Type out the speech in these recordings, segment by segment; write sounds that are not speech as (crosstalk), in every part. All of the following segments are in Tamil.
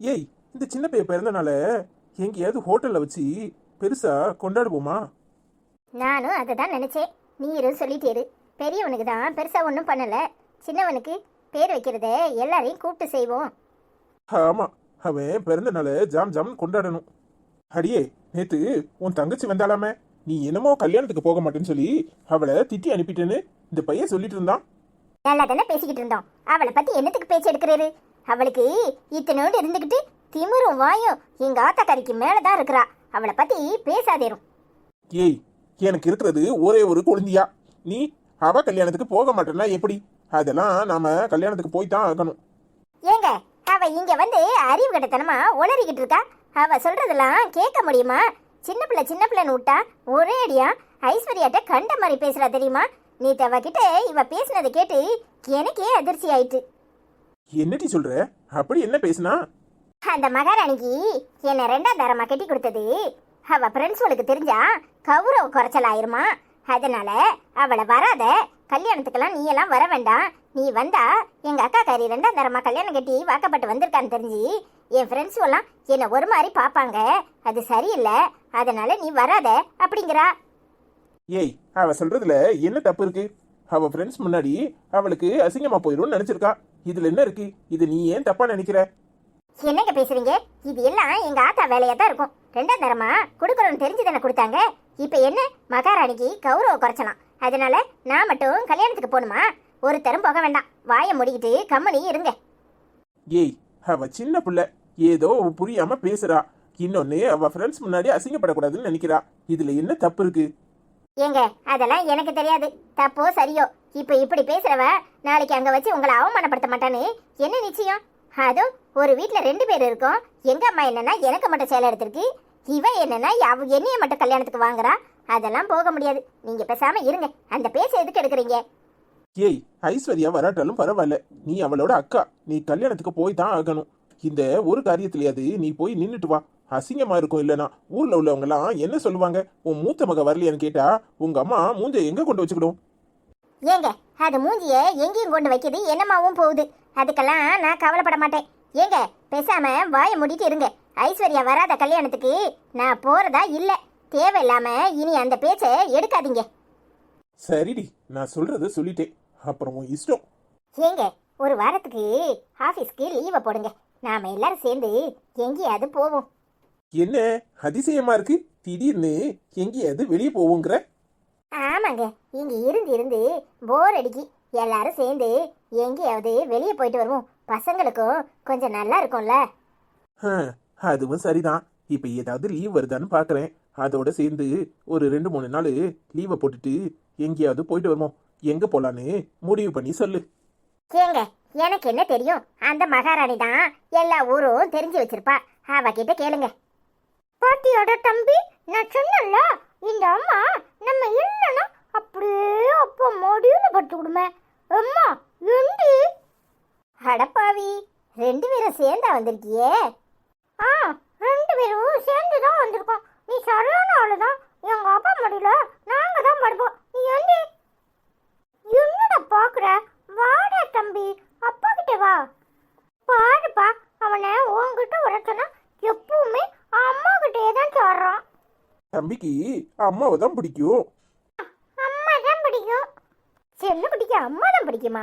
ஏய் இந்த சின்ன பையன் பிறந்தனால எங்கேயாவது ஹோட்டல்ல வச்சு பெருசா கொண்டாடுவோமா? நானும் அதை தான் நினச்சேன் நீரும் சொல்லிட்டேரு பெரியவனுக்கு தான் பெருசாக ஒன்றும் பண்ணலை. சின்னவனுக்கு பேர் வைக்கிறத எல்லாரையும் கூப்பிட்டு செய்வோம். ஆமா அவன் பிறந்தனால ஜாம் ஜாம் கொண்டாடணும். அடியே நேத்து உன் தங்கச்சி வந்தாலாமே. நீ என்னமோ கல்யாணத்துக்கு போக மாட்டேன்னு சொல்லி அவளை திட்டி அனுப்பிட்டேன்னு இந்த பையன் சொல்லிட்டு இருந்தான். நல்லா தானே பேசிக்கிட்டு இருந்தோம். அவளை பற்றி என்னத்துக்கு பேச்சு எடுக்கிறாரு? அவளுக்கு இத்தனோடு இருந்துக்கிட்டு திமிரும் வாயும் எங்கள் ஆத்தாக்காரிக்கு மேலே தான் இருக்கிறா. அவளை பற்றி பேசாதேரும். ஏய் எனக்கு இருக்கிறது ஒரே ஒரு குழந்தையா? நீ அவ கல்யாணத்துக்கு போக மாட்டேன்னா எப்படி? அதெல்லாம் நாம கல்யாணத்துக்கு போய் தான் ஆகணும். ஏங்க அவ இங்க வந்து அறிவு கட்டத்தனமா உளறிக்கிட்டு இருக்கா? அவ சொல்றதெல்லாம் கேட்க முடியுமா? சின்ன பிள்ளை சின்ன பிள்ளைன்னு விட்டா ஒரே அடியா? ஐஸ்வர்யாட்ட கண்ட மாதிரி பேசுறா தெரியுமா? நீ கிட்ட இவ பேசினதை கேட்டு எனக்கே அதிர்ச்சி ஆயிட்டு. என்னடி சொல்ற? அப்படி என்ன பேசுனா? அந்த மகாராணிக்கு என்னை ரெண்டாம் தரமா கட்டி கொடுத்தது. அவ ஃப்ரெண்ட்ஸ்களுக்கு தெரிஞ்சா கௌரவ குறைச்சல் ஆயிருமா? அதனால அவளை வராத. கல்யாணத்துக்கெல்லாம் நீ எல்லாம் வர வேண்டாம். நீ வந்தா எங்க அக்கா காரி ரெண்டாம் தரமா கல்யாணம் கட்டி வாக்கப்பட்டு வந்திருக்கான்னு தெரிஞ்சு என் ஃப்ரெண்ட்ஸ் எல்லாம் என்னை ஒரு மாதிரி பார்ப்பாங்க. அது சரியில்லை. அதனால நீ வராத அப்படிங்கிறா. ஏய் அவ சொல்றதுல என்ன தப்பு இருக்கு? அவ ஃப்ரெண்ட்ஸ் முன்னாடி அவளுக்கு அசிங்கமா போயிடும்னு நினைச்சிருக்கா. இதுல என்ன இருக்கு? இது நீ ஏன் தப்பா நினைக்கிற? என்னங்க பேசுறீங்க? இது எல்லாம் எங்க ஆத்தா வேலையா தான் இருக்கும். ரெண்டாம் தரமா? கொடுக்கறோம்னு தெரிஞ்சு தானே கொடுத்தாங்க? இப்ப என்ன? மகாராணிக்கு கௌரவ குறைச்சலாம். அதனால நான் மட்டும் கல்யாணத்துக்கு போகணுமா? ஒருத்தரும் போக வேண்டாம். வாயை முடிக்கிட்டு கம்மனி இருங்க. ஏய் அவ சின்ன புள்ள. ஏதோ புரியாம பேசுறா. இன்னொன்னு அவ ஃப்ரெண்ட்ஸ் முன்னாடி அசிங்கப்படக்கூடாதுன்னு நினைக்கிறா. இதுல என்ன தப்பு இருக்கு? ஏங்க அதெல்லாம் எனக்கு தெரியாது. தப்போ சரியோ? இப்ப இப்படி பேசுறவ நாளைக்கு அங்க வச்சு உங்களை அவமானப்படுத்த மாட்டான்னு என்ன நிச்சயம்? அதுவும் ஒரு வீட்டுல ரெண்டு பேர் இருக்கோம். எங்க அம்மா என்னன்னா எனக்கு மட்டும் சேலை எடுத்திருக்கு. இவ என்னன்னா அவ என்னைய மட்டும் கல்யாணத்துக்கு வாங்குறா. அதெல்லாம் போக முடியாது. நீங்க பேசாம இருங்க. அந்த பேச எதுக்கு எடுக்கிறீங்க? ஏய் ஐஸ்வர்யா வராட்டாலும் பரவாயில்ல. நீ அவளோட அக்கா. நீ கல்யாணத்துக்கு போய் தான் ஆகணும். இந்த ஒரு காரியத்திலேயாவது நீ போய் நின்னுட்டு வா. அசிங்கமா இருக்கும் இல்லனா ஊர்ல உள்ளவங்க எல்லாம் என்ன சொல்லுவாங்க? உன் மூத்த மக வரலையான்னு கேட்டா உங்க அம்மா மூஞ்ச எங்க கொண்டு வச்சுக்கிடும்? ஏங்க அது மூஞ்சிய எங்கேயும் கொண்டு வைக்கிது என்னமாவும் போகுது. அதுக்கெல்லாம் நான் கவலைப்பட மாட்டேன். ஏங்க பேசாம வாயை மூடிட்டு இருங்க. ஐஸ்வர்யா வராத கல்யாணத்துக்கு நான் போறதா இல்ல. தேவையில்லாம இனி அந்த பேச்சை எடுக்காதீங்க. சரிடி நான் சொல்றத சொல்லிட்டேன். அப்புறம் இஷ்டம். ஏங்க ஒரு வாரத்துக்கு ஆபீஸ்க்கு லீவை போடுங்க. நாம எல்லாரும் சேர்ந்து எங்கேயாவது போவோம். என்ன அதிசயமா இருக்கு? திடீர்னு எங்கேயாவது வெளியே போவோங்கிற? ஆமாங்க. இங்க இருந்து இருந்து போர் அடிக்கி. எல்லாரும் சேர்ந்து எங்கேயாவது வெளியே போயிட்டு வருவோம். பசங்களுக்கும் கொஞ்சம் நல்லா இருக்கும்ல. அதுவும் சரிதான். இப்ப ஏதாவது லீவ் வருதான்னு பாக்குறேன். அதோட சேர்ந்து ஒரு ரெண்டு மூணு நாள் லீவை போட்டுட்டு எங்கேயாவது போயிட்டு வருவோம். எங்க போலான்னு முடிவு பண்ணி சொல்லு. ஏங்க எனக்கு என்ன தெரியும்? அந்த மகாராணி தான் எல்லா ஊரும் தெரிஞ்சு வச்சிருப்பா. அவகிட்ட கேளுங்க. பாட்டியோட தம்பி நான் சொன்னல இந்த அம்மா நம்ம இல்லைன்னா அப்படியே அப்பா மடியில் படுத்து கொடுமே. அம்மா எந்தி அடப்பாவி ரெண்டு பேரும் சேர்ந்தா வந்திருக்கியே. ஆ ரெண்டு பேரும் சேர்ந்து தான் வந்திருக்கோம். நீ சரியான ஆளு தான் எங்கள் அப்பா மடியில் நாங்க தான் படுப்போம் நீ எந்தி என்னடா பாக்குற வாடா தம்பி அப்பா கிட்ட வா பாருப்பா அவனை உன்கிட்ட வர சொன்னா எப்பவுமே அம்மா கிட்டே தான் சொல்றான் தம்பிக்கு அம்மாவை தான் பிடிக்கும். அம்மா தான் பிடிக்கும். செல்ல பிடிக்க அம்மா தான் பிடிக்குமா?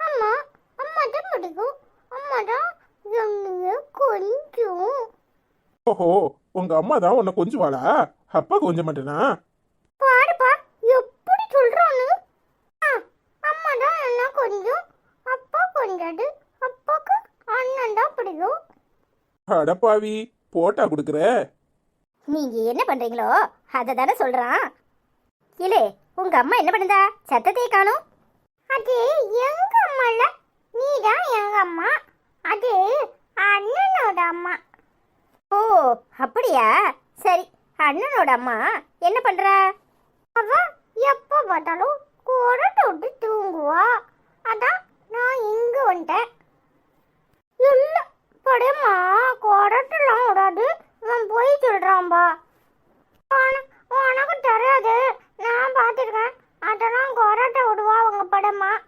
அம்மா அம்மா தான் பிடிக்கும். அம்மா தான் என்னைய கொஞ்சம். ஓஹோ உங்க அம்மா தான் உன்னை கொஞ்சுவாளா? அப்பா கொஞ்ச மாட்டேனா? பாருப்பா எப்படி சொல்றான்னு ஆ, அம்மா தான் என்ன கொஞ்சம். அப்பா கொஞ்சாது. அப்பாக்கு அண்ணன் தான் பிடிக்கும். அடப்பாவி போட்டா கொடுக்குற? நீங்க என்ன பண்றீங்களோ அதை தானே சொல்றான். இல்லே உங்க அம்மா என்ன பண்ணுதா? சத்தத்தை காணும். அது எங்க அம்மா இல்ல? நீ தான் எங்க அம்மா? அது அண்ணனோட அம்மா. ஓ அப்படியா? சரி அண்ணனோட அம்மா என்ன பண்றா? அவ எப்ப பார்த்தாலும் குரட்டை விட்டு தூங்குவா. அதான் நான் இங்க வந்துட்டேன். இல்ல படையம்மா குரட்டெல்லாம் விடாது. இவன் போய் சொல்றான்பா. உன- உனக்கு தெரியாது. நான் பார்த்துருக்கேன். அதெல்லாம் கொரட்டை விடுவா உங்க படமா?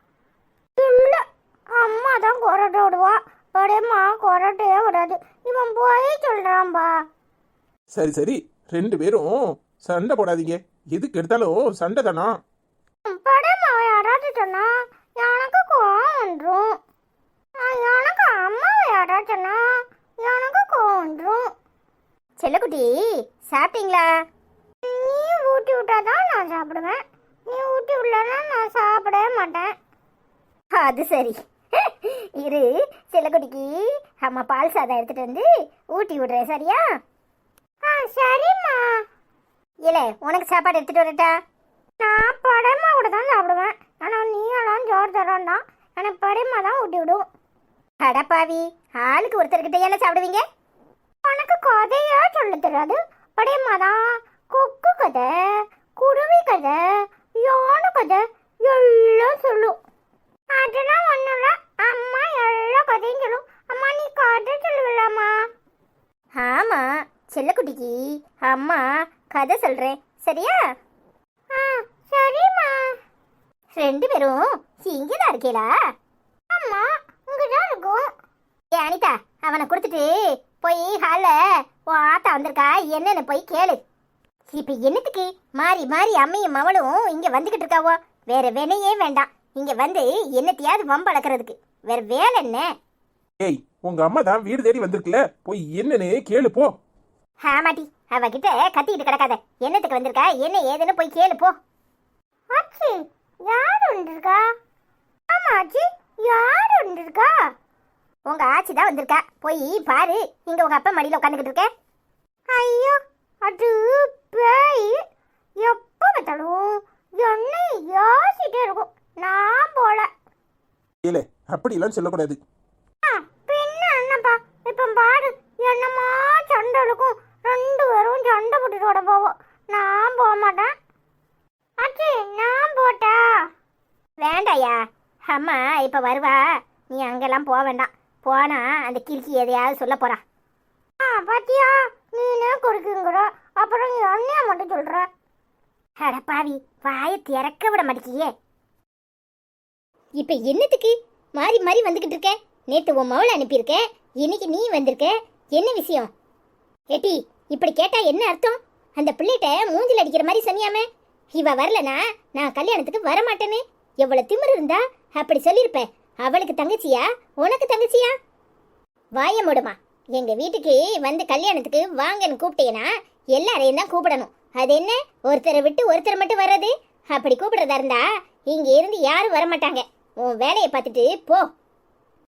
இல்ல அம்மா தான் கொரட்டை விடுவா. படையம்மா கொரட்டையே கூடாது இவன் போய் சொல்றான்பா. சரி சரி. ரெண்டு பேரும் சண்டை போடாதீங்க. எதுக்கு எடுத்தாலும் சண்டை தானா? படமாவை யாராச்சும் சொன்னா எனக்கு கோவம் வந்துடும் எனக்கு அம்மாவை யாராச்சும் சொன்னா எனக்கு கோவம் வந்துடும் செல்லக்குட்டி சாப்பிட்டீங்களா? நீ ஊட்டி விட்டாதான் நான் சாப்பிடுவேன். நீ ஊட்டி விடலன்னா நான் சாப்பிடவே மாட்டேன். அது சரி. இரு செல்லக்குட்டிக்கு அம்மா பால் சாதம் எடுத்துட்டு வந்து ஊட்டி விடுறேன் சரியா? ஆ சரிம்மா. இல்ல உனக்கு சாப்பாடு எடுத்துட்டு வரட்டா? நான் படமா கூட தான் சாப்பிடுவேன். ஆனால் நீ எல்லாம் ஜோர் தரோன்னா எனக்கு படமா தான் ஊட்டி விடும். அடப்பாவி ஆளுக்கு ஒருத்தர்கிட்ட என்ன சாப்பிடுவீங்க? உனக்கு கதையா சொல்ல தெரியாது படையம்மா தான் கொக்கு கதை குருவி கதை யானை கதை எல்லாம் சொல்லும் அதெல்லாம் ஒன்றும் அம்மா எல்லா கதையும் சொல்லும் அம்மா நீ கதை சொல்லுவில்லாமா ஆமா செல்லக்குட்டிக்கு அம்மா கதை சொல்றேன் சரியா ஆ சரிம்மா ரெண்டு பேரும் இங்கே தான் இருக்கீங்களா அம்மா இங்கே தான் இருக்கும் ஏ அனிதா அவனை கொடுத்துட்டு போய் ஹாலில் உன் ஆத்தா வந்திருக்கா? என்னன்னு போய் கேளு. இப்போ என்னத்துக்கு? மாறி மாறி அம்மையும் மவளும் இங்கே வந்துக்கிட்டு இருக்காவோ? வேற வேலையே வேண்டாம். இங்கே வந்து என்னத்தையாவது வம்பளக்கிறதுக்கு வேற வேலை என்ன? ஏய் உங்க அம்மா தான் வீடு தேடி வந்திருக்குல போய் என்னன்னு கேளு போ. ஆமாட்டி அவகிட்ட கத்திக்கிட்டு கிடக்காத. என்னத்துக்கு வந்திருக்கா? என்ன ஏதுன்னு போய் கேளு போ. ஆச்சி யார் வந்திருக்கா? ஆமா ஆச்சி யார் வந்திருக்கா? உங்க ஆச்சி தான் வந்திருக்கா. போய் பாரு. இங்க உங்க அப்பா மடியில உட்காந்துக்கிட்டு இருக்க ஐயோ அது பேய். எப்ப பார்த்தாலும் என்னை யோசிட்டே இருக்கும். நான் போல. இல்ல அப்படிலாம் சொல்லக்கூடாது. ஆ, பின்ன என்னப்பா இப்ப பாரு என்னமா சண்டை இருக்கும். ரெண்டு பேரும் சண்டை போட்டுட்டு போவோம். நான் போக மாட்டேன். அச்சி நான் போட்டா? வேண்டாயா அம்மா இப்ப வருவா. நீ அங்கெல்லாம் போக வேண்டாம். போனா அந்த கிறுக்கி எதையாவது சொல்ல போறான் ஆ பாத்தியா? நீனே கொடுக்குங்கிற அப்புறம் நீ அண்ணியா மட்டும் சொல்ற. அட பாவி வாயை திறக்க விட மாட்டேங்கியே இப்ப என்னத்துக்கு? மாறி மாறி வந்துகிட்டு இருக்க. நேத்து உன் மவளை அனுப்பியிருக்க. இன்னைக்கு நீ வந்திருக்க. என்ன விஷயம்? ஏட்டி இப்படி கேட்டா என்ன அர்த்தம்? அந்த பிள்ளைகிட்ட மூஞ்சில் அடிக்கிற மாதிரி சொன்னியாமே. இவ வரலனா நான் கல்யாணத்துக்கு வர மாட்டேன்னு எவ்வளவு திமிரு இருந்தா அப்படி சொல்லியிருப்பேன் அவளுக்கு தங்கச்சியா? உனக்கு தங்கச்சியா? வாய மூடுமா. எங்க வீட்டுக்கு வந்து கல்யாணத்துக்கு வாங்கன்னு கூப்பிட்டேன்னா எல்லாரையும் தான் கூப்பிடணும். அது என்ன? ஒருத்தரை விட்டு ஒருத்தர் மட்டும் வர்றது? அப்படி கூப்பிடுறதா இருந்தா இங்க இருந்து யாரும் வர மாட்டாங்க உன் வேலையை பார்த்துட்டு போ.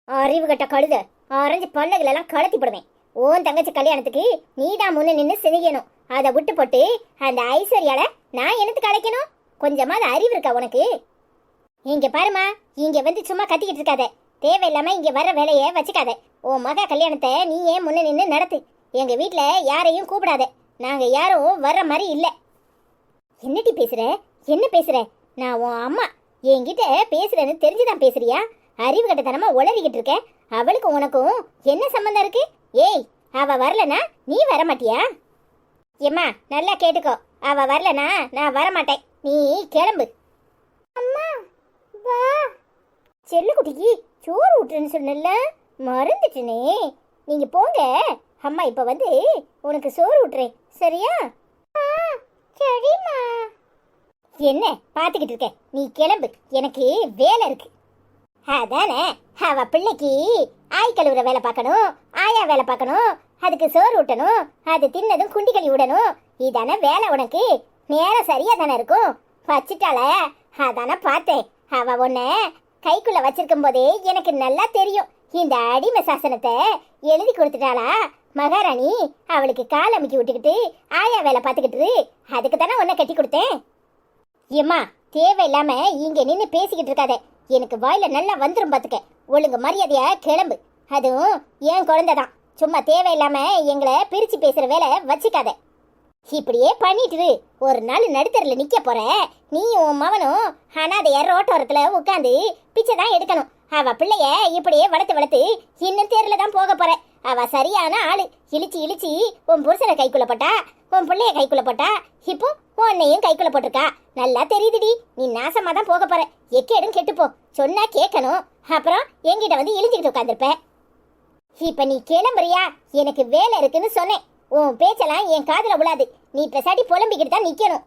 அறிவு கட்ட கழுத. ஆரஞ்சு பல்லகளெல்லாம் கலத்தி போடுவேன். உன் தங்கச்சி கல்யாணத்துக்கு நீதான் முன்ன நின்று சினிக்கணும் அதை விட்டு போட்டு அந்த ஐஸ்வர்யால நான் என்னத்துக்கு அழைக்கணும்? கொஞ்சமாவது அறிவு இருக்கா உனக்கு? இங்க பாருமா இங்க வந்து சும்மா கத்திக்கிட்டு இருக்காத. தேவையில்லாம இங்க வர வேலையை வச்சுக்காத. உன் மக கல்யாணத்தை நீ ஏன் முன்ன நின்று நடத்து? எங்க வீட்ல யாரையும் கூப்பிடாத. நாங்க யாரும் வர்ற மாதிரி இல்ல. என்னடி பேசுற? என்ன பேசுற? நான் உன் அம்மா. என்கிட்ட பேசுறேன்னு தெரிஞ்சுதான் பேசுறியா? அறிவு கட்டத்தனமா உளறிக்கிட்டு இருக்க. அவளுக்கும் உனக்கும் என்ன சம்பந்தம் இருக்கு? ஏய் அவ வரலனா நீ வர மாட்டியா? ஏம்மா நல்லா கேட்டுக்கோ. அவ வரலனா நான் வர மாட்டேன் நீ கிளம்பு. அம்மா! வா. செல்லுக்குட்டிக்கு சோறு விட்டுறேன்னு சொன்னல மறந்துட்டனே. நீங்க போங்க. அம்மா இப்ப வந்து உனக்கு சோறு ஊட்டுறேன். சரியா? சரிம்மா. என்ன பார்த்துக்கிட்டு இருக்க? நீ கிளம்பு. எனக்கு வேலை இருக்கு. அதானே அவ பிள்ளைக்கு ஆய் கழுவுற வேலை பார்க்கணும் ஆயா வேலை பார்க்கணும் அதுக்கு சோறு ஊட்டணும் அது தின்னதும் குண்டி கழி விடணும். இதானே வேலை உனக்கு? நேரம் சரியா தானே இருக்கும்? வச்சிட்டால அதானே பார்த்தேன். அவ உன்னை கைக்குள்ள வச்சிருக்கும் போதே எனக்கு நல்லா தெரியும். இந்த அடிமை சாசனத்தை எழுதி கொடுத்துட்டாளா? மகாராணி அவளுக்கு கால் அமுக்கி விட்டுக்கிட்டு ஆயா வேலை பார்த்துக்கிட்டு அதுக்கு தானே உன்னை கட்டி கொடுத்தேன். ஏம்மா தேவையில்லாம இங்கே நின்று பேசிக்கிட்டு இருக்காத. எனக்கு வாயில நல்லா வந்துரும் பார்த்துக்க ஒழுங்கு மரியாதையா கிளம்பு. அதுவும் என் குழந்தை தான் சும்மா தேவையில்லாம எங்களை பிரிச்சு பேசுற வேலை வச்சுக்காத. இப்படியே பண்ணிட்டு ஒரு நாள் நடுத்தரில் நிற்க போற. நீ உன் மவனும் அனாதைய ரோட்டோரத்தில் உட்காந்து பிச்சை தான் எடுக்கணும். அவ பிள்ளைய இப்படியே வளர்த்து வளர்த்து இன்னும் தேரில் தான் போக போற. அவ சரியான ஆளு. இழிச்சு இழிச்சு உன் புருஷனை கைக்குள்ள போட்டா உன் பிள்ளைய கைக்குள்ள போட்டா இப்போ உன்னையும் கைக்குள்ள போட்டிருக்கா. நல்லா தெரியுதுடி. நீ நாசமா தான் போக போற. எக்கேடும் கெட்டுப்போ சொன்னா கேட்கணும். அப்புறம் என்கிட்ட வந்து இழிஞ்சுக்கிட்டு உட்காந்துருப்ப இப்ப நீ கிளம்புறியா? எனக்கு வேலை இருக்குன்னு சொன்னேன். உன் பேச்செல்லாம் என் காதில் விழாது நீ பெசாட்டி புலம்பிக்கிட்டு தான் நிக்கணும்.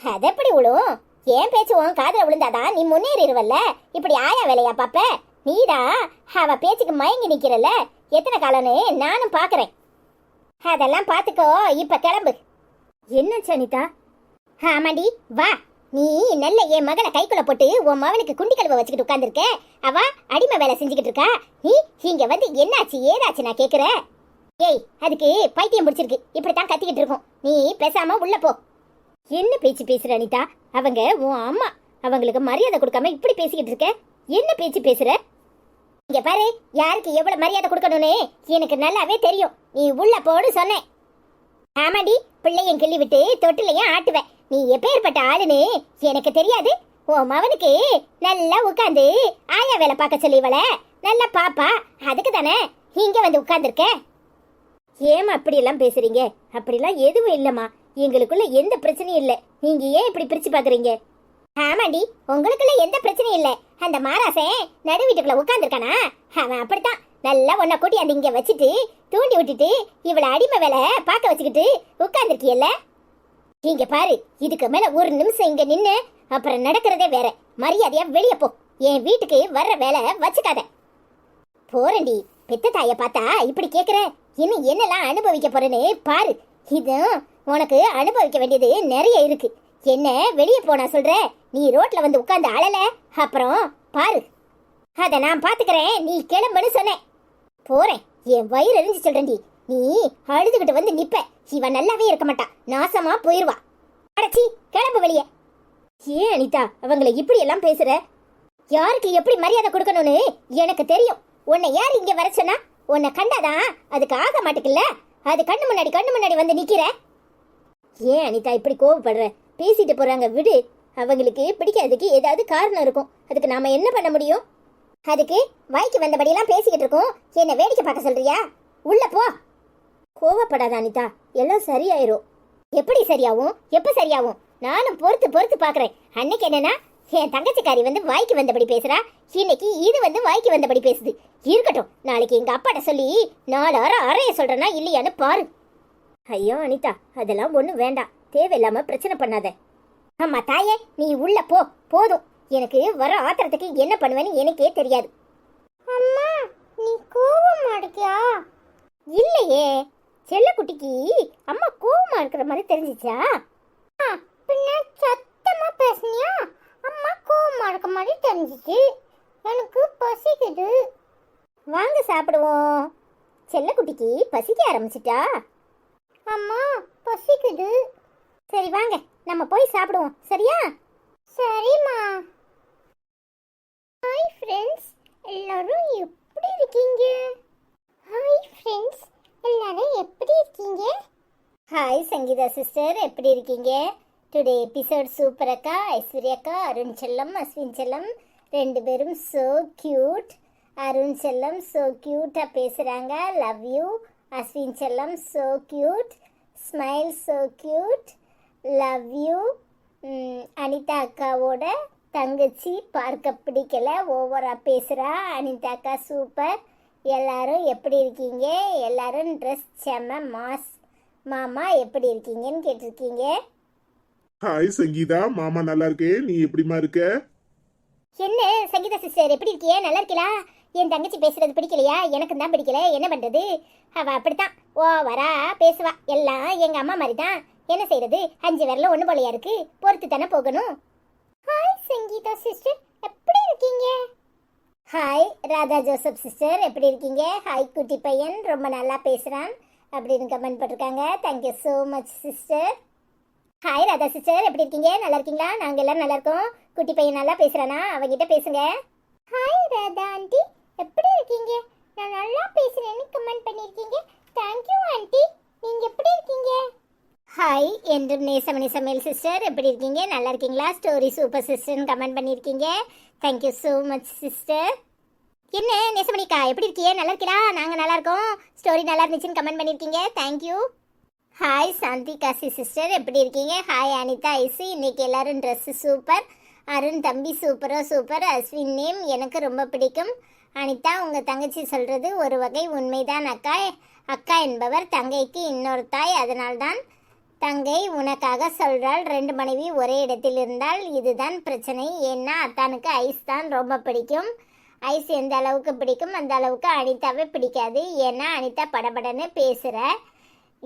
அதெப்படி விழும் என் பேச்சு உன் காதில் விழுந்தாதான் நீ முன்னேறிடுவல்ல? இப்படி ஆயா வேலையா பாப்ப? நீடா அவ பேச்சுக்கு மயங்கி நிக்கிறல்ல? எத்தனை காலம்னு நானும் பார்க்குறேன் அதெல்லாம் பார்த்துக்கோ இப்போ கிளம்பு. என்ன சனிதா? ஆமாண்டி வா. நீ நல்ல என் மகளை கைக்குள்ள போட்டு உன் மகனுக்கு குண்டி கழுவை வச்சுக்கிட்டு உட்காந்துருக்க அவ அடிமை வேலை செஞ்சுக்கிட்டு இருக்கா. நீ இங்க வந்து என்னாச்சு ஏதாச்சு நான் கேட்குறேன் ஏய் அதுக்கு பைத்தியம் பிடிச்சிருக்கு. இப்படித்தான் கத்திக்கிட்டு இருக்கோம். நீ பேசாம உள்ள போ. என்ன பேச்சு பேசுற அனிதா? அவங்க உன் அம்மா. அவங்களுக்கு மரியாதை கொடுக்காம இப்படி பேசிக்கிட்டு இருக்க? என்ன பேச்சு பேசுற? இங்க பாரு யாருக்கு எவ்வளவு மரியாதை கொடுக்கணும்னு எனக்கு நல்லாவே தெரியும். நீ உள்ள போன்னு சொன்னேன். ஆமாடி பிள்ளையும் கிள்ளி விட்டு தொட்டிலையும் ஆட்டுவேன் நீ எப்பேற்பட்ட ஆளுன்னு எனக்கு தெரியாது. உன் மவனுக்கு நல்லா உட்காந்து ஆயா வேலை பார்க்க சொல்லி இவள. நல்லா பாப்பா. அதுக்கு தானே இங்க வந்து உட்காந்துருக்க ஏமா அப்படியெல்லாம் பேசுறீங்க? அப்படிலாம் எதுவும் இல்லம்மா. எங்களுக்குள்ள எந்த பிரச்சனையும் இல்லை. நீங்க ஏன் இப்படி பிரிச்சு பாக்குறீங்க ஆமாண்டி உங்களுக்குள்ள எந்த பிரச்சனையும் இல்லை. அந்த மாராசன் நடு வீட்டுக்குள்ள உட்காந்துருக்கானா அவன் அப்படித்தான். நல்லா உன்னை கூட்டி அந்த இங்க வச்சுட்டு தூண்டி விட்டுட்டு இவளை அடிமை வேலை பார்க்க வச்சுக்கிட்டு உட்காந்துருக்கியல்ல இங்க பாரு இதுக்கு மேல ஒரு நிமிஷம் இங்க நின்னு அப்புறம் நடக்கிறதே வேற. மரியாதையா வெளியே போ. என் வீட்டுக்கு வர்ற வேலை வச்சுக்காத. போறேன்டி. பெத்த தாய பார்த்தா இப்படி கேக்குற? இன்னும் என்னெல்லாம் அனுபவிக்க போறேன்னு பாரு. இது உனக்கு அனுபவிக்க வேண்டியது நிறைய இருக்கு. என்ன வெளியே போனா சொல்ற? நீ ரோட்ல வந்து உட்கார்ந்து அழல? அப்புறம் பாரு. அத நான் பாத்துக்கிறேன். நீ கிளம்புன்னு சொன்னேன். போறேன். என் வயிறு எரிஞ்சு சொல்றேன்டி. நீ அழுதுகிட்டு வந்து நிப்ப. இவன் நல்லாவே இருக்க மாட்டா நாசமா போயிருவா. அடச்சி கிளம்பு வெளியே. ஏன் அனிதா? அவங்கள இப்படி எல்லாம் பேசுற? யாருக்கு எப்படி மரியாதை கொடுக்கணும்னு எனக்கு தெரியும். உன்னை யார் இங்க வர சொன்னா? உன்னை கண்டாதான் அதுக்கு ஆக மாட்டேக்குல்ல அது கண்ணு முன்னாடி கண்ணு முன்னாடி வந்து நிக்கிற? ஏன் அனிதா இப்படி கோவப்படுற? பேசிட்டு போறாங்க விடு. அவங்களுக்கு பிடிக்காததுக்கு ஏதாவது காரணம் இருக்கும். அதுக்கு நாம என்ன பண்ண முடியும்? அதுக்கு வாய்க்கு வந்தபடியெல்லாம் பேசிக்கிட்டு இருக்கோம். என்ன வேடிக்கை பார்க்க சொல்றியா? உள்ள போ. கோவப்படாத அனிதா. எல்லாம் சரியாயிரும். எப்படி சரியாகும் எப்ப சரியாகும் நானும் பொறுத்து பொறுத்து பாக்குறேன் அன்னைக்கு என்னன்னா என் தங்கச்சிக்காரி வந்து வாய்க்கு வந்தபடி பேசுறா. இன்னைக்கு இது வந்து வாய்க்கு வந்தபடி பேசுது. இருக்கட்டும் நாளைக்கு எங்க அப்பாட்ட சொல்லி நாலாயிரம் அறைய சொல்றேனா இல்லையான்னு பாரு. ஐயோ அனிதா அதெல்லாம் ஒண்ணும் வேண்டாம். தேவையில்லாம பிரச்சனை பண்ணாத. அம்மா தாயே நீ உள்ள போ. போதும். எனக்கு வர ஆத்திரத்துக்கு என்ன பண்ணுவேன்னு எனக்கே தெரியாது. அம்மா நீ கோவமா இருக்கியா? இல்லையே. செல்லக்குட்டிக்கு அம்மா கோவமா இருக்கிற மாதிரி தெரிஞ்சிச்சா? பின்ன சத்தமா பேசுனியா? அம்மா கோவமா இருக்க மாதிரி தெரிஞ்சிச்சு. எனக்கு பசிக்குது. வாங்க சாப்பிடுவோம். செல்லக்குட்டிக்கு பசிக்க ஆரம்பிச்சிட்டா? அம்மா பசிக்குது. சரி வாங்க. நம்ம போய் சாப்பிடுவோம். சரியா? சரிம்மா. ஹாய் ஃப்ரெண்ட்ஸ் எல்லாரும் எப்படி இருக்கீங்க? ஹாய் ஃப்ரெண்ட்ஸ் எல்லாரும் எப்படி இருக்கீங்க? ஹாய் சங்கீதா சிஸ்டர் எப்படி இருக்கீங்க? டுடே எபிசோட் சூப்பர் அக்கா ஐஸ்வர்யாக்கா அருண் செல்லம் அஸ்வின் செல்லம் ரெண்டு பேரும் சோ கியூட் அருண் செல்லம் சோ கியூட்டாக பேசுகிறாங்க லவ் யூ அஸ்வின் செல்லம் so cute smile so cute love you Anitha அக்காவோட தங்கச்சி பார்க்க பிடிக்கல. ஓவராக பேசுகிறா அனிதா அக்கா சூப்பர் எல்லாரும் எப்படி இருக்கீங்க? எல்லாரும் ட்ரெஸ் செம்ம மாஸ். மாமா எப்படி இருக்கீங்கன்னு கேட்டிருக்கீங்க? ஹாய் சங்கீதா. மாமா நல்லா இருக்கேன் நீ எப்படிமா இருக்க? என்ன சங்கீதா சிஸ்டர் எப்படி இருக்கியா? நல்லா இருக்கீங்களா என் தங்கச்சி பேசுறது பிடிக்கலையா? எனக்கு தான் பிடிக்கல. என்ன பண்றது? அவ அப்படித்தான். ஓ வரா பேசுவா. எல்லாம் எங்க அம்மா மாதிரி தான் என்ன செய்யறது அஞ்சு விரல ஒண்ணு போலையா இருக்கு. பொறுத்து தானே போகணும். ஹாய் சங்கீதா சிஸ்டர் எப்படி இருக்கீங்க? ஹாய் ராதா ஜோசப் சிஸ்டர் எப்படி இருக்கீங்க? ஹாய் குட்டி பையன். ரொம்ப நல்லா பேசுறான். அப்படின்னு கமெண்ட் போட்டிருக்காங்க. Thank you so much sister hi Radha sister எப்படி இருக்கீங்க? நல்லா இருக்கீங்களா? நாங்க எல்லாம் நல்லா இருக்கோம். குட்டி பையன் நல்லா பேசுறானா? அவங்கிட்ட பேசுங்க. ஹாய் ராதா ஆண்டி எப்படி இருக்கீங்க? நான் நல்லா பேசுறேன்னு கமெண்ட் பண்ணிருக்கீங்க. தேங்க்யூ ஆண்டி நீங்க எப்படி இருக்கீங்க? ஹாய் என்றும் நேசமணி சமையல் சிஸ்டர் எப்படி இருக்கீங்க? நல்லா இருக்கீங்களா? ஸ்டோரி சூப்பர் சிஸ்டர்னு கமெண்ட் பண்ணியிருக்கீங்க thank you so much sister என்ன நேசமணிக்கா? எப்படி இருக்கீங்க நல்லா இருக்கீங்களா நாங்கள் நல்லா இருக்கோம். ஸ்டோரி நல்லா இருந்துச்சுன்னு கமெண்ட் பண்ணியிருக்கீங்க thank you hi Shanthi Kasi sister எப்படி இருக்கீங்க? ஹாய் அனிதா ஐசி இன்னைக்கு எல்லாரும் ட்ரெஸ்ஸு சூப்பர் அருண் தம்பி சூப்பரோ சூப்பர் அஸ்வின் நேம் எனக்கு ரொம்ப பிடிக்கும். அனிதா உங்கள் தங்கச்சி சொல்கிறது ஒரு வகை உண்மைதான் அக்கா. அக்கா என்பவர் தங்கைக்கு இன்னொரு தாய். அதனால்தான் தங்கை உனக்காக சொல்கிறாள் ரெண்டு மனைவி ஒரே இடத்தில் இருந்தால் இதுதான் பிரச்சனை. ஏன்னா அத்தானுக்கு ஐஸ் தான் ரொம்ப பிடிக்கும். ஐஸ் எந்த அளவுக்கு பிடிக்கும்? அந்த அளவுக்கு அனிதாவே பிடிக்காது. ஏன்னா அனிதா படபடன்னு பேசுகிற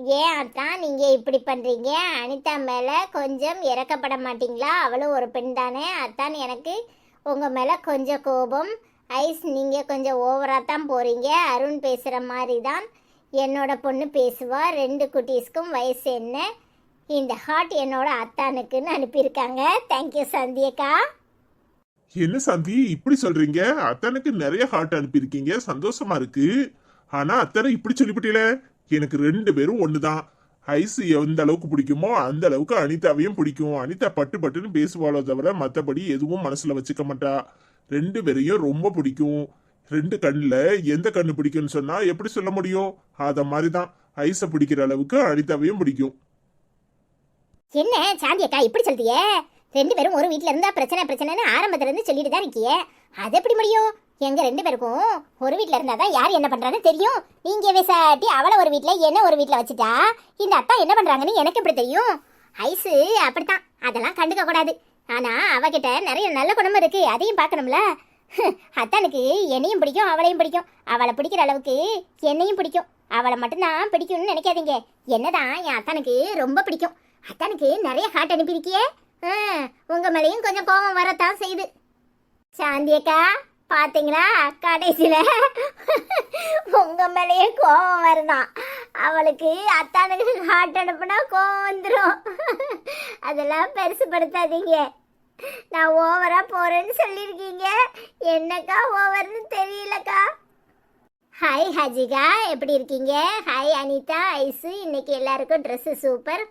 ஏன் அத்தான் நீங்கள் இப்படி பண்ணுறீங்க அனிதா மேலே கொஞ்சம் இறக்கப்பட மாட்டீங்களா? அவளும் ஒரு பெண் தானே. அத்தான் எனக்கு உங்கள் மேலே கொஞ்சம் கோபம். ஐஸ் நீங்கள் கொஞ்சம் ஓவராக தான் போகிறீங்க அருண் பேசுகிற மாதிரி தான் என்னோட பொண்ணு பேசுவா. ரெண்டு குட்டீஸ்க்கும் வயசு என்ன? இந்த ஹார்ட் என்னோட அத்தானுக்குன்னு அனுப்பியிருக்காங்க. தேங்க்யூ சந்தியக்கா என்ன சந்தி இப்படி சொல்றீங்க? அத்தனுக்கு நிறைய ஹார்ட் அனுப்பியிருக்கீங்க. சந்தோஷமா இருக்கு. ஆனா அத்தனை இப்படி சொல்லிவிட்டீங்களே? எனக்கு ரெண்டு பேரும் ஒண்ணுதான். ஐஸ் எந்த அளவுக்கு பிடிக்குமோ அந்த அளவுக்கு அனிதாவையும் பிடிக்கும். அனிதா பட்டு பட்டுன்னு பேசுவாளோ தவிர மற்றபடி எதுவும் மனசுல வச்சுக்க மாட்டா. ரெண்டு பேரையும் ரொம்ப பிடிக்கும். ரெண்டு கண்ணில் எந்த கண்ணு பிடிக்கும்னு சொன்னா எப்படி சொல்ல முடியும்? அத மாதிரிதான். ஐஸை பிடிக்கிற அளவுக்கு அனிதாவையும் பிடிக்கும். என்ன சாந்தியக்கா இப்படி சொல்றியே? ரெண்டு பேரும் ஒரு வீட்ல இருந்தா பிரச்சனை பிரச்சனைன்னு ஆரம்பத்துல இருந்து சொல்லிட்டு தான் இருக்கியே. அது எப்படி முடியும்? எங்க ரெண்டு பேருக்கும் ஒரு வீட்ல இருந்தாதான் யார் என்ன பண்றான்னு தெரியும். நீங்க விசாட்டி அவளை ஒரு வீட்ல என்ன ஒரு வீட்ல வச்சுட்டா இந்த அத்தா என்ன பண்றாங்கன்னு எனக்கு இப்படி தெரியும்? ஐஸு அப்படித்தான். அதெல்லாம் கண்டுக்க கூடாது. ஆனா அவகிட்ட நிறைய நல்ல குணமும் இருக்கு. அதையும் பார்க்கணும்ல. (laughs) அத்தானுக்கு என்னையும் பிடிக்கும் அவளையும் பிடிக்கும். அவளை பிடிக்கிற அளவுக்கு என்னையும் பிடிக்கும். அவளை மட்டும்தான் பிடிக்கும்னு நினைக்காதீங்க. என்னதான் என் அத்தானுக்கு ரொம்ப பிடிக்கும். அத்தானுக்கு நிறைய ஹார்ட் அனுப்பியிருக்கியே. உங்கள் உங்க மேலேயும் கொஞ்சம் கோபம் வரத்தான் செய்யுது. சாந்தி அக்கா. பாத்தீங்களா? கடைசியில உங்க மேலேயே கோபம் வருதான் அவளுக்கு அத்தானுக்கு ஹார்ட் அனுப்புனா கோபம் வந்துடும் அதெல்லாம் பெருசுப்படுத்தாதீங்க. நான் ஓவரா போறேன்னு சொல்லியிருக்கீங்க. என்னக்கா ஓவர்னு தெரியலக்கா? ஹாய் ஹஜிகா. எப்படி இருக்கீங்க? ஹாய் அனிதா. ஐசு. இன்னைக்கு எல்லாருக்கும் ட்ரெஸ்ஸு சூப்பர்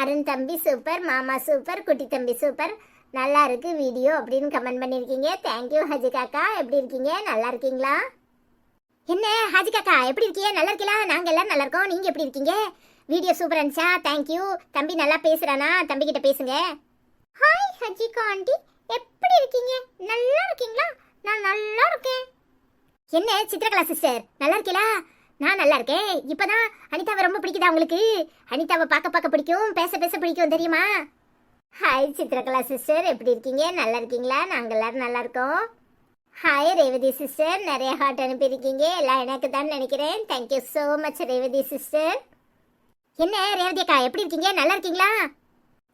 அருண் தம்பி சூப்பர் மாமா சூப்பர் குட்டி தம்பி சூப்பர் நல்லா இருக்கு வீடியோ அப்படின்னு கமெண்ட் பண்ணியிருக்கீங்க. தேங்க்யூ ஹஜிகாக்கா எப்படி இருக்கீங்க? நல்லா இருக்கீங்களா? என்ன ஹஜிகாக்கா எப்படி இருக்கீங்க? நல்லா இருக்கீங்களா? நாங்கள் எல்லாரும் நல்லா இருக்கோம். நீங்கள் எப்படி இருக்கீங்க? வீடியோ சூப்பர் இருந்துச்சா? தேங்க்யூ தம்பி நல்லா பேசுகிறானா தம்பி கிட்ட பேசுங்க. ஹாய் ஹஜிகா ஆண்டி எப்படி இருக்கீங்க? நல்லா இருக்கீங்களா? நான் நல்லா இருக்கேன். என்ன சித்திரகலா சிஸ்டர் நல்லா இருக்கீங்களா நான் நல்லா இருக்கேன். இப்போதான் அனிதாவை ரொம்ப பிடிக்குதா உங்களுக்கு? அனிதாவை பார்க்க பார்க்க பிடிக்கும். பேச பேச பிடிக்கும் தெரியுமா? ஹாய் சித்திரகலா சிஸ்டர் எப்படி இருக்கீங்க? நல்லா இருக்கீங்களா? நாங்கள் எல்லாரும் நல்லா இருக்கோம். ஹாய் ரேவதி சிஸ்டர் நிறைய ஹார்ட் அனுப்பியிருக்கீங்க. எல்லாம் எனக்கு தான் நினைக்கிறேன் thank you so much Revathi sister என்ன ரேவதி அக்கா எப்படி இருக்கீங்க? நல்லா இருக்கீங்களா?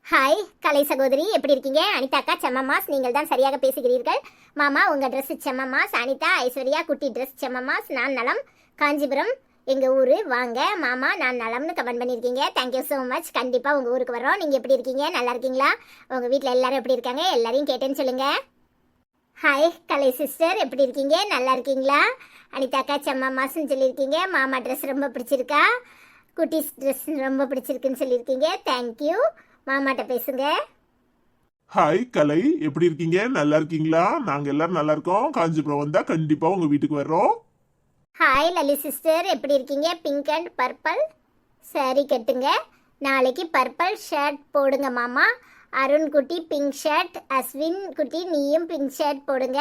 ஹாய் கலை சகோதரி. எப்படி இருக்கீங்க? அனிதா அக்கா நீங்கள் தான் சரியாக பேசுகிறீர்கள். மாமா உங்கள் ட்ரெஸ் செம்மமாஸ் அனிதா ஐஸ்வர்யா குட்டி ட்ரெஸ் செம்மமாஸ் நான் நலம். காஞ்சிபுரம். எங்கள் ஊர்? வாங்க மாமா நான் நலம்னு கமெண்ட் பண்ணியிருக்கீங்க. தேங்க்யூ ஸோ மச் கண்டிப்பாக உங்கள் ஊருக்கு வரோம் நீங்கள் எப்படி இருக்கீங்க? நல்லா இருக்கீங்களா? உங்கள் வீட்டில் எல்லாரும் எப்படி இருக்காங்க? எல்லாரையும் கேட்டேன்னு சொல்லுங்கள் ஹாய் கலை சிஸ்டர் எப்படி இருக்கீங்க? நல்லா இருக்கீங்களா? அனிதாக்கா அக்கா செம்மமாஸ்ன்னு சொல்லியிருக்கீங்க. மாமா ட்ரெஸ் ரொம்ப பிடிச்சிருக்கா? குட்டிஸ் ட்ரெஸ் ரொம்ப பிடிச்சிருக்குன்னு சொல்லியிருக்கீங்க. தேங்க்யூ மாமாட்ட பேசுங்க. ஹாய் கலை. எப்படி இருக்கீங்க? நல்லா இருக்கீங்களா? நாங்கள் எல்லாரும் நல்லா இருக்கோம். காஞ்சிபுரம் வந்தால் கண்டிப்பாக உங்கள் வீட்டுக்கு வர்றோம். ஹாய் லலி சிஸ்டர் எப்படி இருக்கீங்க? பிங்க் அண்ட் பர்பிள் சரி கட்டுங்க. நாளைக்கு பர்பிள் ஷர்ட் போடுங்க மாமா. அருண் குட்டி பிங்க் ஷர்ட் அஸ்வின் குட்டி நீயும் பிங்க் ஷர்ட் போடுங்க.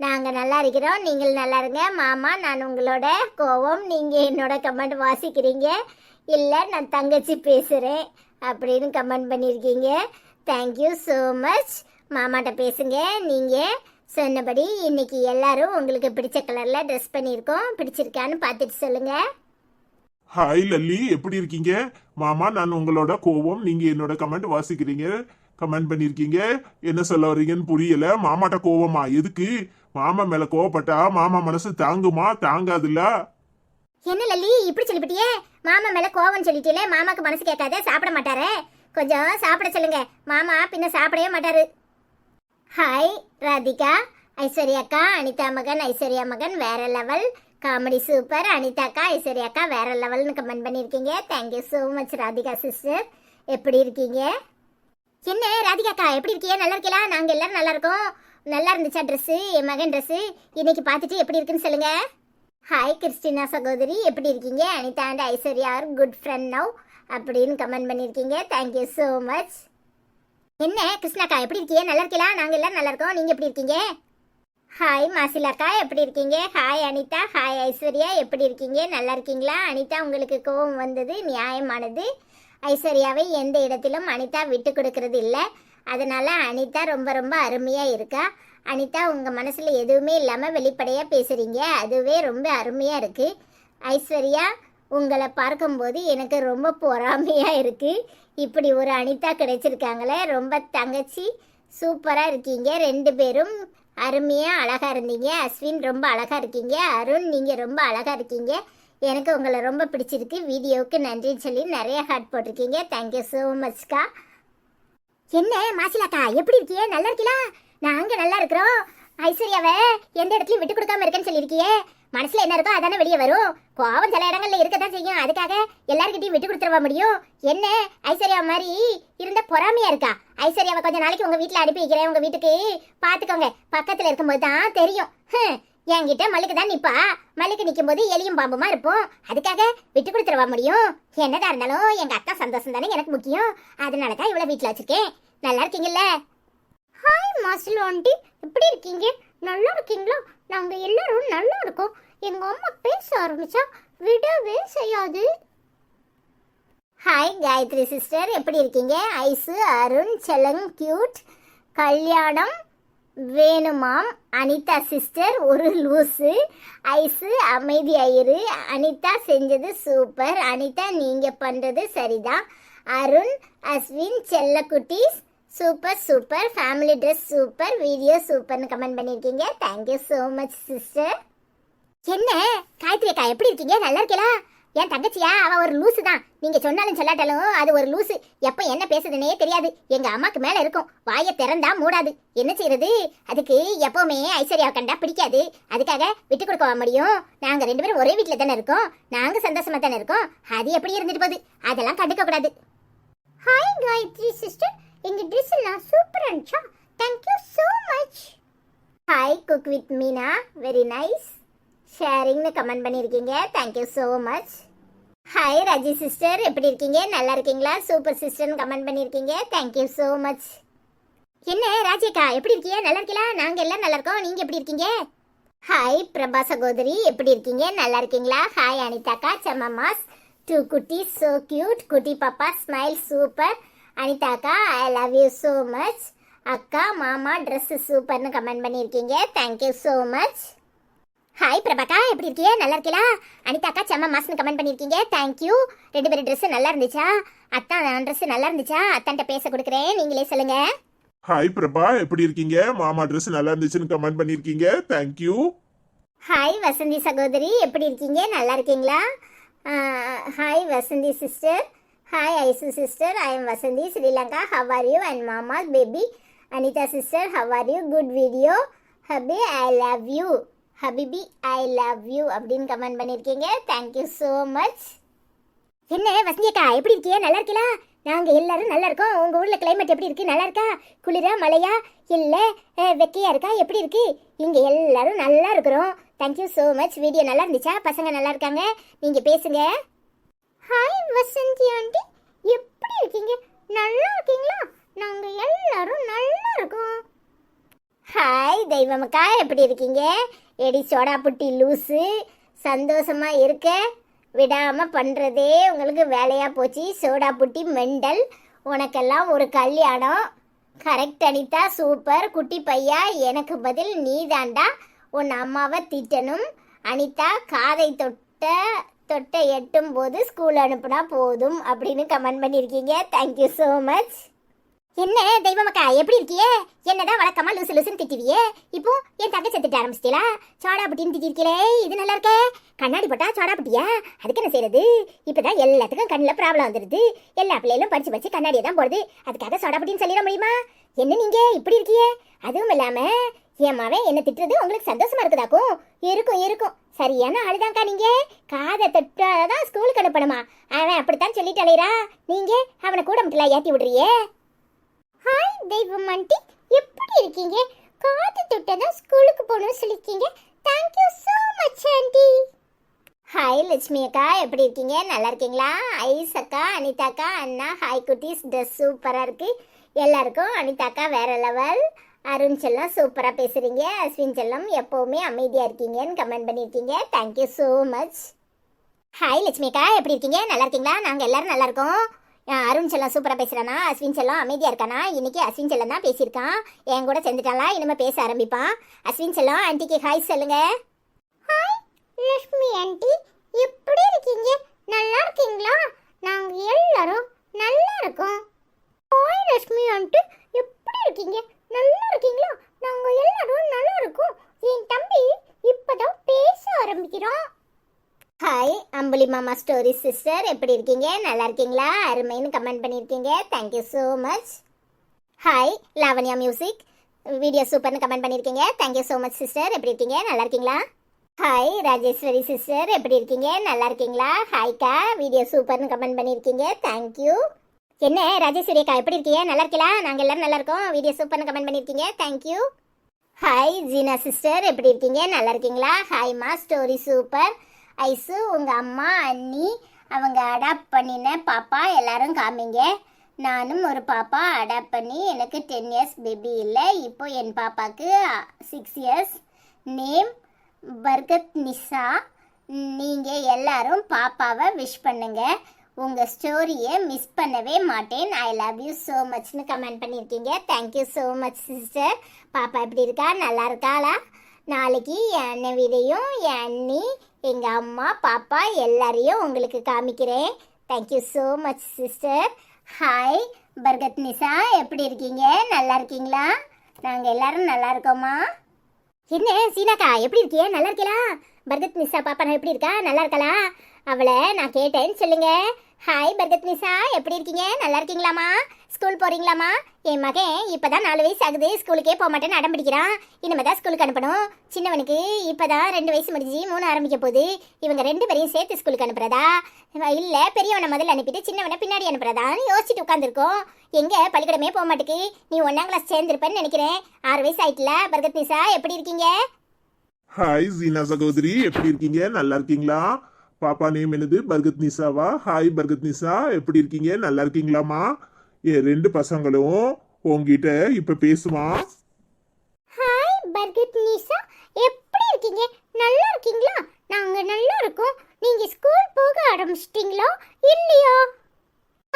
நாங்கள் நல்லா இருக்கிறோம். நீங்கள் நல்லா இருங்க. மாமா நான் உங்களோட கோவம் நீங்கள் என்னோட கமெண்ட் வாசிக்கிறீங்க. இல்லை நான் தங்கச்சி பேசுகிறேன் அப்படின்னு கமெண்ட் பண்ணியிருக்கீங்க தேங்க்யூ ஸோ மச் மாமாட்ட பேசுங்க. நீங்கள் சொன்னபடி இன்னைக்கு எல்லாரும் உங்களுக்கு பிடிச்ச கலர்ல ட்ரெஸ் பண்ணியிருக்கோம். பிடிச்சிருக்கான்னு பார்த்துட்டு சொல்லுங்க. ஹாய் லல்லி. எப்படி இருக்கீங்க? மாமா நான் உங்களோட கோவம் நீங்க என்னோட கமெண்ட் வாசிக்கிறீங்க. கமெண்ட் பண்ணிருக்கீங்க என்ன சொல்ல வர்றீங்கன்னு புரியல. மாமாட்ட கோவமா? எதுக்கு? மாமா மேல கோவப்பட்டா மாமா மனசு தாங்குமா? தாங்காதுல்ல. என்ன லல்லி? இப்படி சொல்லிவிட்டியே மாமா மேல கோவம் சொல்லிட்டீல மாமாக்கு மனசு கேட்காத சாப்பிட மாட்டாரே? கொஞ்சம் சாப்பிட சொல்லுங்க. மாமா பின்ன சாப்பிடவே மாட்டாரு. ஹாய் ராதிகா ஐஸ்வர்யா அக்கா அனிதா மகன் ஐஸ்வர்யா மகன் வேற லெவல் காமெடி சூப்பர் அனிதாக்கா ஐஸ்வர்யாக்கா வேற லெவல்னு கமெண்ட் பண்ணியிருக்கீங்க. Thank you so much Radhika sister எப்படி இருக்கீங்க? என்ன ராதிகா அக்கா எப்படி இருக்கீங்க நல்லா இருக்கீங்களா நாங்கள் எல்லாரும் நல்லா இருக்கோம். நல்லா இருந்துச்சா ட்ரெஸ்ஸு என் மகன் ட்ரெஸ்ஸு இன்னைக்கு பார்த்துட்டு எப்படி இருக்குன்னு சொல்லுங்க. ஹாய் கிறிஸ்டினா சகோதரி. எப்படி இருக்கீங்க? Anitha and Aishwarya are good friend now அப்படின்னு கமெண்ட் பண்ணியிருக்கீங்க. தேங்க்யூ ஸோ மச் என்ன கிருஷ்ணாக்கா எப்படி இருக்கீங்க? நல்லா இருக்கீங்களா? நாங்கள் எல்லாரும் நல்லா இருக்கோம். நீங்கள் எப்படி இருக்கீங்க? ஹாய் மாசிலாக்கா எப்படி இருக்கீங்க? ஹாய் அனிதா. ஹாய் ஐஸ்வர்யா எப்படி இருக்கீங்க? நல்லா இருக்கீங்களா? அனிதா உங்களுக்கு கோபம் வந்தது நியாயமானது. ஐஸ்வர்யாவை எந்த இடத்திலும் அனிதா விட்டு கொடுக்கறது இல்லை. அதனால் அனிதா ரொம்ப ரொம்ப அருமையாக இருக்கா. அனிதா உங்கள் மனசில் எதுவுமே இல்லாமல் வெளிப்படையாக பேசுகிறீங்க அதுவே ரொம்ப அருமையாக இருக்குது ஐஸ்வர்யா உங்களை பார்க்கும்போது எனக்கு ரொம்ப பொறாமையாக இருக்குது இப்படி ஒரு அனிதா கிடைச்சிருக்காங்களே ரொம்ப தங்கச்சி சூப்பராக இருக்கீங்க. ரெண்டு பேரும் அருமையாக அழகாக இருந்தீங்க. அஸ்வின் ரொம்ப அழகாக இருக்கீங்க. அருண் நீங்கள் ரொம்ப அழகாக இருக்கீங்க. எனக்கு உங்களை ரொம்ப பிடிச்சிருக்கு. வீடியோவுக்கு நன்றின்னு சொல்லி நிறைய ஹார்ட் போட்டிருக்கீங்க. தேங்க்யூ ஸோ மச்க்கா என்ன மாசிலாக்கா எப்படி இருக்கியே? நல்லா இருக்கீங்களா நாங்கள் நல்லா இருக்கிறோம். ஐஸ்வர்யாவை எந்த இடத்துலையும் விட்டு கொடுக்காம இருக்கேன்னு சொல்லியிருக்கியே. மனசுல என்ன இருக்கோ அதானே வெளியே வரும். கோவம் சில இடங்கள்ல இருக்கதான் செய்யும். அதுக்காக எல்லாருக்கிட்டையும் விட்டு கொடுத்துருவா முடியும்? என்ன? ஐஸ்வர்யா மாதிரி இருந்த பொறாமையா இருக்கா? ஐஸ்வர்யாவை கொஞ்ச நாளைக்கு உங்க வீட்டுல அனுப்பி வைக்கிறேன். உங்க வீட்டுக்கு பாத்துக்கோங்க. பக்கத்துல இருக்கும்போது தான் தெரியும். என்கிட்ட மல்லுக்கு தான் நிப்பா. மல்லுக்கு நிக்கும் போது எலியும் பாம்புமா இருப்போம். அதுக்காக விட்டு கொடுத்துருவா முடியும்? என்னதா இருந்தாலும் எங்க அக்கா சந்தோஷம் தானே எனக்கு முக்கியம். அதனால தான் இவ்வளவு வீட்டுல வச்சிருக்கேன். நல்லா இருக்கீங்கல்ல? ஹாய் மாஸ்டர் ஆண்டி எப்படி இருக்கீங்க? நல்லா இருக்கீங்களா? நாங்கள் எல்லாரும் நல்லா இருக்கோம். எங்கள் அம்மா பேச ஆரம்பிச்சா விடவே செய்யாது. ஹாய் காயத்ரி சிஸ்டர் எப்படி இருக்கீங்க? ஐசு அருண் செலங் கியூட் கல்யாணம் வேணுமாம். அனிதா சிஸ்டர் ஒரு லூஸு ஐஸு அமைதி ஐயரு. அனிதா செஞ்சது சூப்பர் அனிதா நீங்கள் பண்ணுறது சரிதான். Arun Ashwin செல்லக்குட்டீஸ் super super family dress super video சூப்பர்னு கமெண்ட் பண்ணியிருக்கீங்க thank you so much sister என்ன? காயத்ரி அக்கா எப்படி இருக்கீங்க? நல்லா இருக்கீங்களா என் தங்கச்சியா? அவ ஒரு லூசு தான். நீங்க சொன்னாலும் சொல்லாட்டாலும் அது ஒரு லூசு எப்ப என்ன பேசுதுன்னே தெரியாது. எங்க அம்மாக்கு மேல இருக்கும். வாயை திறந்தா மூடாது. என்ன செய்யறது அதுக்கு எப்பவுமே ஐஸ்வர்யாவை கண்டா பிடிக்காது. அதுக்காக விட்டு கொடுக்க முடியும்? நாங்க ரெண்டு பேரும் ஒரே வீட்டுல தானே இருக்கோம். நாங்க சந்தோஷமா தானே இருக்கோம். அது எப்படி இருந்துட்டு போகுது? அதெல்லாம் கண்டுக்க கூடாது ஹாய் காயத்ரி சிஸ்டர் எங்க ட்ரெஸ் எல்லாம் சூப்பரா இருந்துச்சா? Thank you so much hi cook with Meena very nice ஷேரிங்னு comment பண்ணியிருக்கீங்க thank you so much hi Raji sister எப்படி இருக்கீங்க? நல்லா இருக்கீங்களா? சூப்பர் சிஸ்டர்னு கமெண்ட் பண்ணியிருக்கீங்க தேங்க்யூ ஸோ மச் என்ன ராஜேக்கா எப்படி இருக்கீங்க நல்லா இருக்கீங்களா நாங்கள் எல்லாம் நல்லா இருக்கோம். நீங்கள் எப்படி இருக்கீங்க? ஹாய் பிரபா சகோதரி. எப்படி இருக்கீங்க? நல்லா இருக்கீங்களா? ஹாய் அனிதாக்கா செம்மம்மாஸ் டூ குட்டி ஸோ கியூட் குட்டி பாப்பா smile super அனிதாக்கா I love you so much அக்கா மாமா ட்ரெஸ் சூப்பர்னு கமெண்ட் பண்ணியிருக்கீங்க. Thank you so much hi பிரபாக்கா எப்படி இருக்கீங்க நல்லா இருக்கீங்களா அனிதாக்கா செம்ம மாஸ்னு கமெண்ட் பண்ணியிருக்கீங்க. தேங்க்யூ ரெண்டு பேரும் ட்ரெஸ் நல்லா இருந்துச்சா? அத்தான் ட்ரெஸ் நல்லா இருந்துச்சா? அத்தான்ட்ட பேச கொடுக்குறேன். நீங்களே சொல்லுங்க. ஹாய் பிரபா எப்படி இருக்கீங்க? மாமா ட்ரெஸ் நல்லா இருந்துச்சுன்னு கமெண்ட் பண்ணிருக்கீங்க தேங்க்யூ ஹாய் வசந்தி சகோதரி எப்படி இருக்கீங்க? நல்லா இருக்கீங்களா? Hi Vasanthi sister hi Aishu sister I am Vasanthi Sri Lanka how are you and மாமா baby Anitha sister how are you good video ஹபி I love you ஹபிபி ஐ லவ் யூ அப்படின்னு கமெண்ட் பண்ணியிருக்கீங்க தேங்க்யூ ஸோ மச் என்ன வசந்தி அக்கா எப்படி இருக்கியா? நல்லா இருக்கீங்களா நாங்கள் எல்லாரும் நல்லா இருக்கோம். உங்கள் ஊரில் கிளைமேட் எப்படி இருக்கு? நல்லா இருக்கா? குளிரா மழையா? இல்லை அஹ், வெக்கையா இருக்கா? எப்படி இருக்கு? இங்கே எல்லாரும் நல்லா இருக்கிறோம். தேங்க்யூ ஸோ மச் வீடியோ நல்லா இருந்துச்சா? பசங்க நல்லா இருக்காங்க? நீங்கள் பேசுங்க. Hi Vasanthi aunty. எப்படி இருக்கீங்க? நல்லா இருக்கீங்களா? நாங்க எல்லாரும் நல்லா இருக்கோம். ஹாய் தெய்வமக்கா. எப்படி இருக்கீங்க? எடி சோடா புட்டி லூஸு சந்தோஷமா இருக்க. விடாமல் பண்ணுறதே உங்களுக்கு வேலையாக போச்சு. சோடா புட்டி மெண்டல். உனக்கெல்லாம் ஒரு கல்யாணம். கரெக்ட் அனிதா. சூப்பர் குட்டி பையா எனக்கு பதில் நீ தாண்டா உன் அம்மாவை திட்டணும். அனிதா காதை தொட்ட தொட்டை எட்டும் போது ஸ்கூல் அனுப்புனா போதும் அப்படின்னு கமெண்ட் பண்ணியிருக்கீங்க. தேங்க்யூ ஸோ மச் என்ன தெய்வமக்கா எப்படி இருக்கியே? என்னதான் வழக்கமா லூசு லூசுன்னு திட்டுவியே? இப்போ என் தங்கை செத்துட்டு ஆரம்பிச்சிட்டீங்களா சாடா புட்டின்னு திட்டிருக்கீங்களே இது நல்லா இருக்கே. கண்ணாடி போட்டா சாடா புட்டியா அதுக்கு என்ன செய்யறது இப்போதான் எல்லாத்துக்கும் கண்ணில் ப்ராப்ளம் வந்துருது. எல்லா பிள்ளைகளும் படிச்சு படிச்சு கண்ணாடியை தான் போடுது. அதுக்காக சாடா புட்டின்னு சொல்லிட முடியுமா? என்ன நீங்க இப்படி இருக்கியே? அதுவும் இல்லாம என் மவன் என்ன திட்டுறது உங்களுக்கு சந்தோஷமா இருக்குதாக்கும் இருக்கும் இருக்கும். சரியான ஆளுதான்க்கா நீங்க. காதை தொட்டாதான் ஸ்கூலுக்கு அனுப்பணுமா? அவன் அப்படித்தான் சொல்லிட்டு அலையிறா நீங்க அவனை கூட மட்டும் ஏத்தி விடுறியே? ஹாய் தெய்வம் ஆண்டி. எப்படி இருக்கீங்க? காது தொட்டதான் ஸ்கூலுக்கு போகணும்னு சொல்லிருக்கீங்க thank you so much aunty. Hi Lakshmi அக்கா. எப்படி இருக்கீங்க? நல்லா இருக்கீங்களா? ஐஸ் அக்கா அனிதா அக்கா அண்ணா ஹாய் குட்டீஸ். ட்ரெஸ் சூப்பராக இருக்கு. எல்லாருக்கும் அனிதாக்கா வேற லெவல் அருண் செல்லம் சூப்பராக பேசுகிறீங்க அஸ்வின் செல்லம் எப்போவுமே அமைதியாக இருக்கீங்கன்னு கமெண்ட் பண்ணியிருக்கீங்க. Thank you so much hi லட்சுமிக்கா எப்படி இருக்கீங்க? நல்லா இருக்கீங்களா? நாங்கள் எல்லோரும் நல்லா இருக்கோம். அருண் செல்லம் சூப்பராக பேசுறானா? அஸ்வின் செல்லம் அமைதியாக இருக்கானா? இன்றைக்கி அஸ்வின் செல்லம் தான் பேசியிருக்கான். என் கூட சேர்ந்துட்டாளா? இனிமேல் பேச ஆரம்பிப்பான். அஸ்வின் செல்லம் ஆன்ட்டிக்கு ஹாய் சொல்லுங்கள் ஹாய் லட்சுமி ஆன்ட்டி எப்படி இருக்கீங்க நல்லா இருக்கீங்களா நாங்க எல்லாரும் நல்லா இருக்கோம் ஹாய் லட்சுமி ஆண்டி எப்படி இருக்கீங்க நல்லா இருக்கீங்களா நாங்க எல்லாரும் நல்லா இருக்கோம் என் தம்பி இப்பதான் பேச ஆரம்பிக்கிறான் ஹாய் மாமா ஸ்டோரி சிஸ்டர் எப்படி இருக்கீங்க? நல்லா இருக்கீங்களா? அருமைன்னு கமெண்ட் பண்ணியிருக்கீங்க. Thank you so much hi Lavanya music video சூப்பர்னு கமெண்ட் பண்ணியிருக்கீங்க. Thank you so much sister எப்படி இருக்கீங்க? நல்லா இருக்கீங்களா? ஹாய் ராஜேஸ்வரி சிஸ்டர் எப்படி இருக்கீங்க? நல்லா இருக்கீங்களா? ஹாய்க்கா வீடியோ சூப்பர்னு கமெண்ட் பண்ணியிருக்கீங்க. தேங்க்யூ என்ன ராஜேஸ்வரி அக்கா எப்படி இருக்கீங்க? நல்லா இருக்கீங்களா நாங்கள் எல்லாரும் நல்லா இருக்கோம். வீடியோ சூப்பர்னு கமெண்ட் பண்ணியிருக்கீங்க. தேங்க்யூ ஹாய் ஜீனா சிஸ்டர் எப்படி இருக்கீங்க? நல்லா இருக்கீங்களா? ஹாய்மா ஸ்டோரி சூப்பர் ஐசு உங்கள் அம்மா அண்ணி அவங்க அடாப்ட் பண்ணின பாப்பா எல்லாரும் காமிங்க. நானும் ஒரு பாப்பா அடாப்ட் பண்ணி எனக்கு டென் இயர்ஸ் பேபி இல்லை. இப்போ என் பாப்பாவுக்கு six years name Barkath Nisha. நீங்கள் எல்லாரும் பாப்பாவை விஷ் பண்ணுங்க. உங்கள் ஸ்டோரியை மிஸ் பண்ணவே மாட்டேன். ஐ லவ் யூ ஸோ மச்னு கமெண்ட் பண்ணியிருக்கீங்க thank you so much sister பாப்பா எப்படி இருக்கா? நல்லா இருக்காளா? நாளைக்கு என் அண்ணன் வீடையும் என் அண்ணி எங்கள் அம்மா பாப்பா எல்லாரையும் உங்களுக்கு காமிக்கிறேன். Thank you so much sister hi Barkath Nisha எப்படி இருக்கீங்க? நல்லா இருக்கீங்களா? நாங்கள் எல்லாரும் நல்லா இருக்கோமா என்ன சீனாக்கா எப்படி இருக்கீங்க நல்லா இருக்கீங்களா பர்கத் நிசா பாப்பா எப்படி இருக்கா? நல்லா இருக்காளா? அவளை நான் கேட்டேன்னு சொல்லுங்க. ஹாய் பர்கத் நிசா எப்படி இருக்கீங்க? நல்லா இருக்கீங்களாமா ஸ்கூல் போறீங்களாமா என் மகன் இப்பதான் நாலு வயசு ஆகுது ஸ்கூலுக்கே போக மாட்டேன்னு அடம் பிடிக்கிறான். இனிமே தான் ஸ்கூலுக்கு அனுப்பணும். சின்னவனுக்கு இப்பதான் ரெண்டு வயசு முடிஞ்சு மூணு ஆரம்பிக்க போகுது. இவங்க ரெண்டு பேரையும் சேர்த்து ஸ்கூலுக்கு அனுப்புறதா? இல்ல பெரியவனை முதல்ல அனுப்பிட்டு சின்னவனை பின்னாடி அனுப்புறதான்னு யோசிச்சுட்டு உட்காந்துருக்கோம் எங்க? பள்ளிக்கூடமே போக மாட்டேக்கு. நீ ஒன்னாம் கிளாஸ் சேர்ந்திருப்பேன்னு நினைக்கிறேன். ஆறு வயசு ஆயிட்டுல. பர்கத் நிசா எப்படி இருக்கீங்க? ஹாய் ஜீனா சகோதரி. எப்படி இருக்கீங்க? நல்லா இருக்கீங்களா? பாப்பா நேம் என்னது? பர்கத் நிசாவா ஹாய் பர்கத் நிசா எப்படி இருக்கீங்க? நல்லா இருக்கீங்களாமா என் ரெண்டு பசங்களும் உங்ககிட்ட இப்ப பேசுமா? ஹாய் பர்கத் நீசா எப்படி இருக்கீங்க? நல்லா இருக்கீங்களா? நாங்க நல்லா இருக்கோம். நீங்க ஸ்கூல் போக ஆரம்பிச்சிட்டீங்களா? இல்லையா?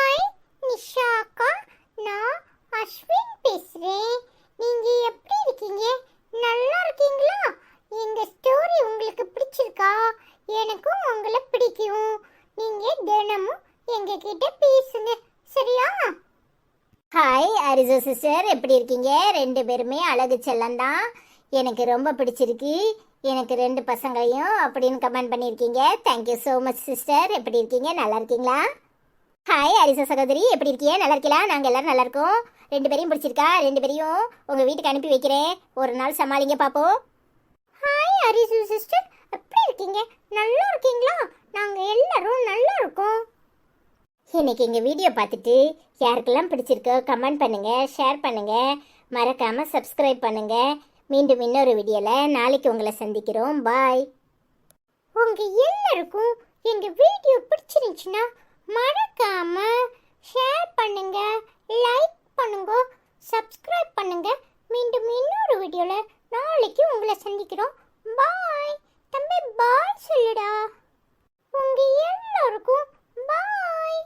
ஹாய் நிஷா அக்கா. நான் அஸ்வின் பேசுறேன். நீங்க எப்படி இருக்கீங்க? நல்லா இருக்கீங்களா? எங்க ஸ்டோரி உங்களுக்கு பிடிச்சிருக்கா? எனக்கும் உங்களை பிடிக்கும். நீங்க தினமும் எங்க கிட்ட பேசுங்க. சரியா? ஹாய் அரிசோ சிஸ்டர் எப்படி இருக்கீங்க? ரெண்டு பேருமே அழகு செல்லம் தான். எனக்கு ரொம்ப பிடிச்சிருக்கு. எனக்கு ரெண்டு பசங்களையும் அப்படின்னு கமெண்ட் பண்ணியிருக்கீங்க. தேங்க்யூ ஸோ மச் சிஸ்டர் எப்படி இருக்கீங்க? நல்லா இருக்கீங்களா? ஹாய் அரிசோ சகோதரி. எப்படி இருக்கீங்க நல்லா இருக்கீங்களா நாங்கள் எல்லோரும் நல்லா இருக்கோம். ரெண்டு பேரையும் பிடிச்சிருக்கா? ரெண்டு பேரையும் உங்கள் வீட்டுக்கு அனுப்பி வைக்கிறேன். ஒரு நாள் சமாளிங்க பார்ப்போம் ஹாய் அரிசு சிஸ்டர் எப்படி இருக்கீங்க? நல்லா இருக்கீங்களா? நாங்கள் எல்லோரும் நல்லா இருக்கோம். இன்னைக்கு எங்கள் வீடியோ பார்த்துட்டு யாருக்கெல்லாம் பிடிச்சிருக்கோ கமெண்ட் பண்ணுங்கள் ஷேர் பண்ணுங்கள் மறக்காமல் சப்ஸ்கிரைப் பண்ணுங்கள் மீண்டும் இன்னொரு வீடியோவில் நாளைக்கு உங்களை சந்திக்கிறோம். பாய் உங்கள் எல்லாருக்கும் எங்கள் வீடியோ பிடிச்சிருந்துச்சுன்னா மறக்காமல் ஷேர் பண்ணுங்கள் லைக் பண்ணுங்க சப்ஸ்கிரைப் பண்ணுங்கள் மீண்டும் இன்னொரு வீடியோவில் நாளைக்கு உங்களை சந்திக்கிறோம். பாய் தம்பி பாய் சொல்லுடா. உங்கள் எல்லாருக்கும் பாய்